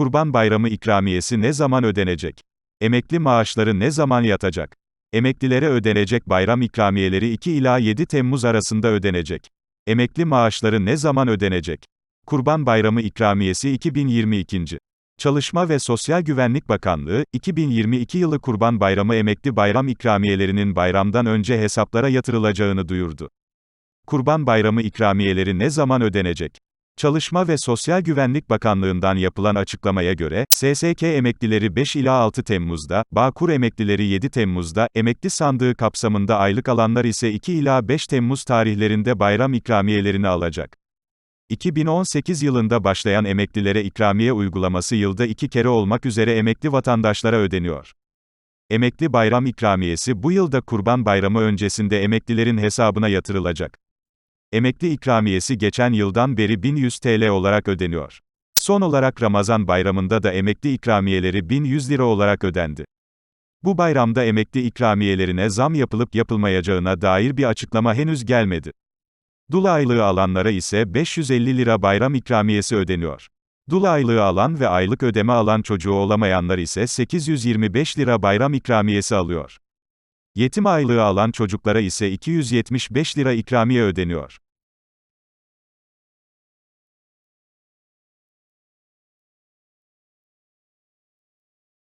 Kurban Bayramı ikramiyesi ne zaman ödenecek? Emekli maaşları ne zaman yatacak? Emeklilere ödenecek bayram ikramiyeleri 2 ila 7 Temmuz arasında ödenecek. Emekli maaşları ne zaman ödenecek? Kurban Bayramı ikramiyesi 2022. Çalışma ve Sosyal Güvenlik Bakanlığı, 2022 yılı Kurban Bayramı emekli bayram ikramiyelerinin bayramdan önce hesaplara yatırılacağını duyurdu. Kurban Bayramı ikramiyeleri ne zaman ödenecek? Çalışma ve Sosyal Güvenlik Bakanlığı'ndan yapılan açıklamaya göre, SSK emeklileri 5 ila 6 Temmuz'da, Bağkur emeklileri 7 Temmuz'da, emekli sandığı kapsamında aylık alanlar ise 2 ila 5 Temmuz tarihlerinde bayram ikramiyelerini alacak. 2018 yılında başlayan emeklilere ikramiye uygulaması yılda iki kere olmak üzere emekli vatandaşlara ödeniyor. Emekli bayram ikramiyesi bu yılda Kurban Bayramı öncesinde emeklilerin hesabına yatırılacak. Emekli ikramiyesi geçen yıldan beri 1100 TL olarak ödeniyor. Son olarak Ramazan bayramında da emekli ikramiyeleri 1100 lira olarak ödendi. Bu bayramda emekli ikramiyelerine zam yapılıp yapılmayacağına dair bir açıklama henüz gelmedi. Dul aylığı alanlara ise 550 lira bayram ikramiyesi ödeniyor. Dul aylığı alan ve aylık ödeme alan çocuğu olamayanlar ise 825 lira bayram ikramiyesi alıyor. Yetim aylığı alan çocuklara ise 275 lira ikramiye ödeniyor.